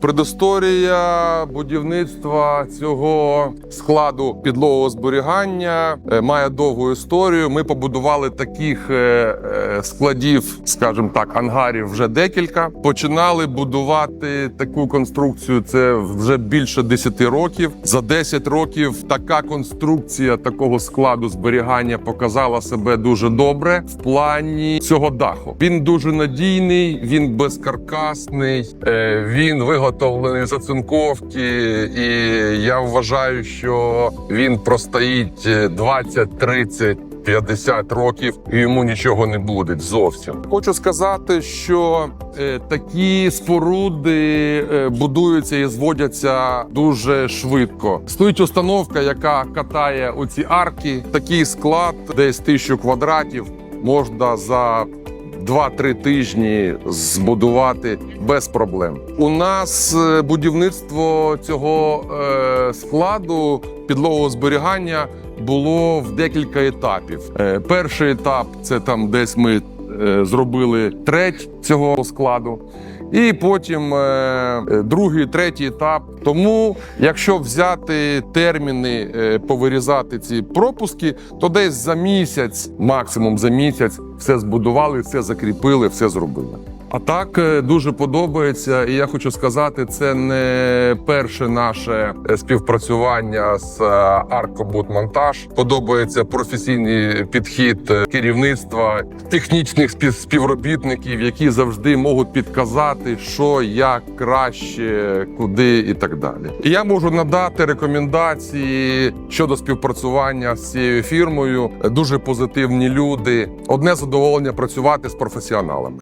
Предісторія будівництва цього складу підлогового зберігання е, має довгу історію. Ми побудували таких е, е, складів, скажімо так, ангарів вже декілька. Починали будувати таку конструкцію. Це вже більше 10 років. За 10 років така конструкція такого складу зберігання показала себе дуже добре в плані цього даху. Він дуже надійний, він безкаркасний, він виготовлений з оцинковки, і я вважаю, що він простоїть е, 20, 30, 50 років і йому нічого не буде зовсім. Хочу сказати, що е, такі споруди е, будуються і зводяться дуже швидко. Стоїть установка, яка катає оці арки. Такий склад, десь тисячу квадратів, можна за 2-3 тижні збудувати без проблем. У нас е, будівництво цього е, складу підлогового зберігання було в декілька етапів. Е, перший етап це там десь ми зробили треть цього складу. І потім е, е, другий, третій етап. Тому, якщо взяти терміни, е, повирізати ці пропуски, то десь за місяць, максимум за місяць, все збудували, все закріпили, все зробили. А так е, дуже подобається, і я хочу сказати, це не перше наше е, співпрацювання з е, Аркобудмонтаж. Подобається професійний підхід керівництва, технічних спів- співробітників, які завжди можуть підказати, що як краще, куди і так далі. І я можу надати рекомендації щодо співпрацювання з цією фірмою. Дуже позитивні люди. Одне задоволення працювати з професіоналами.